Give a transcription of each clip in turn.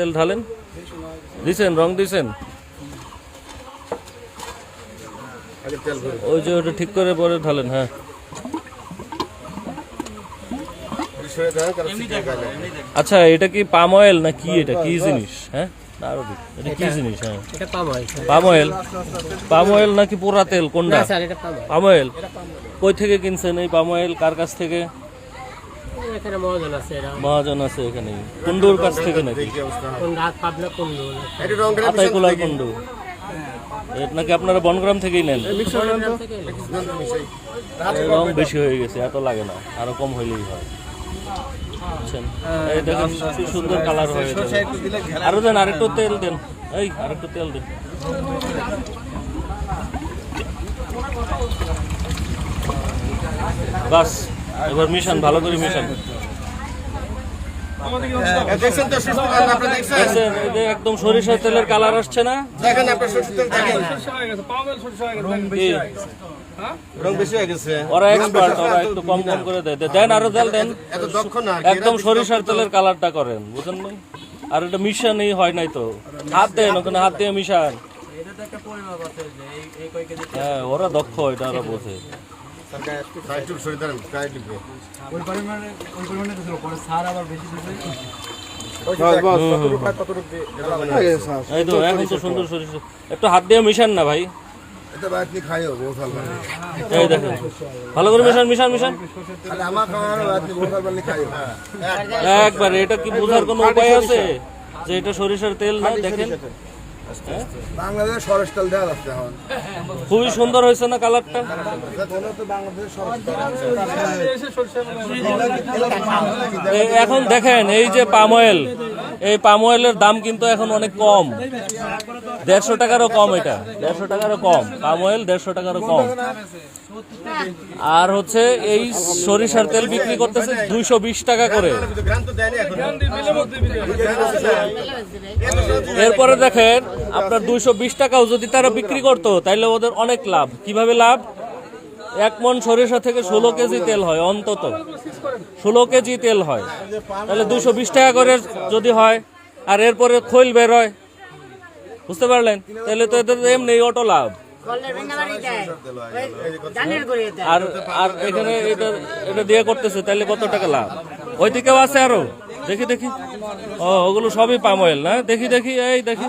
তেল ঢালেন। দিছেন রং দিছেন? ভরে ওই যে ওটা ঠিক করে পরে ঢালেন হ্যাঁ। আচ্ছা এটা কি পাম অয়েল না কি এটা? কি জিনিস? হ্যাঁ? আরও এটা কি জিনিস হ্যাঁ? এটা palm oil palm oil palm oil নাকি পোড়া তেল? কোনটা? পাম অয়েল কই থেকে কিনছেন এই পাম অয়েল কার কাছ থেকে? এখানে মহাজন আছে এরা। মহাজন আছে এখানে। কুন্ডুর কাছ থেকে নাকি? কোন রাত পাবনা কুন্ডু এটা নাকি আপনারা বনগ্রাম থেকেই নেন? রং বেশি হয়ে গেছে এত লাগে না। আরও কম হইলেই হয়। এই দেখেন কি সুন্দর কালার হয়ে আরও দেন আরেকটু তেল দেন। এই আরেকটু তেল দেন। বাস। এবার মিশান ভালো করে মিশান। দেখছেন তো সুস্থ তেল আপনি দেখছেন? দেখছেন এই যে একদম সরিষার তেলের কালার আসছে না? দেখেন আপনার সুস্থ তেল দেখেন। রং বেশি হয়ে গেছে ওরা এক্সপার্ট ওরা একটু কম কম করে দেয়। দেন আরও তেল দেন। এত দক্ষ না একদম সরিষার তেলের কালারটা করেন বুঝেন নাই? আর এটা মিশানই হয় নাই তো। হাত দেন ওখানে হাত দিয়ে মিশান। হ্যাঁ ওরা দক্ষ এটা ওরা বোঝে। একটু হাত দিয়ে মিশান না ভাই। বহুত ভালো লাগে এই দেখেন। ভালো করে মিশান মিশান মিশান। একবার এটা কি বোঝার কোনো উপায় আছে? যে এটা সরিষার তেল না দেখেন। বাংলাদেশ দেওয়া যাচ্ছে এখন। খুবই সুন্দর হয়েছে না কালারটা? এখন দেখেন এই যে পাম অয়েল এই পাম অয়েলের দাম কিন্তু এখন অনেক কম। দেড়শো টাকারও কম এটা। দেড়শো টাকারও কম। পাম অয়েল দেড়শো টাকারও কম। আর হচ্ছে এই সরিষার তেল বিক্রি করতেছে দুইশো বিশ টাকা করে। এরপরে দেখেন, আপনার দুইশো বিশ টাকাও যদি তারা বিক্রি করতো, তাইলে ওদের অনেক লাভ। কীভাবে লাভ? এক মন সরিষা থেকে ষোলো কেজি তেল হয় অন্তত। ষোলো কেজি তেল হয়। তাহলে দুশো বিশ টাকা করে যদি হয়, আর এরপরে খৈল বের হয় বুঝতে পারলেন? তাহলে তো এদের এমনি অটো লাভ। আর আর এখানে এটা এটা দিয়ে করতেছে তাহলে কত টাকা লাভ? ওই দিকেও আছে আরও। দেখি দেখি। ও ওগুলো সবই পাম অয়েল না? দেখি দেখি এই দেখি।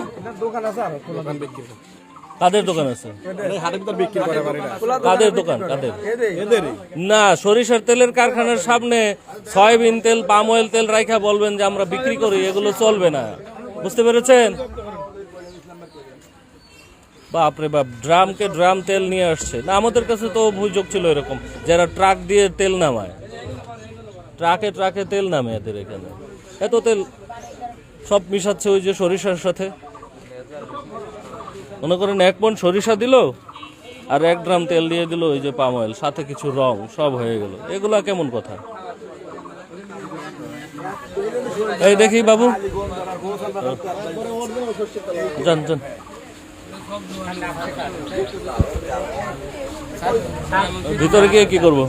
কাদের দোকান আছে? কাদের দোকান? কাদের? না সরিষার তেলের কারখানার সামনে সয়াবিন তেল পাম অয়েল তেল রাইখা বলবেন যে আমরা বিক্রি করি এগুলো চলবে না। বুঝতে পেরেছেন? বাপরে বাপ, ড্রামকে ড্রাম তেল নিয়ে আসছে। না, আমাদের কাছে তো অভিযোগ ছিল এরকম, যারা ট্রাক দিয়ে তেল নামায়। ট্রাকে ট্রাকে তেল নামে এদের এখানে। এত তেল সব মিশাচ্ছে ওই যে সরিষার সাথে। মনে করেন এক মন সরিষা দিল, আর এক ড্রাম তেল দিয়ে দিল ওই যে পাম অয়েল, সাথে কিছু রং, সব হয়ে গেল। এগুলা কেমন কথা? এই দেখি বাবু। যান যান। ভিতরে গিয়ে কি করব?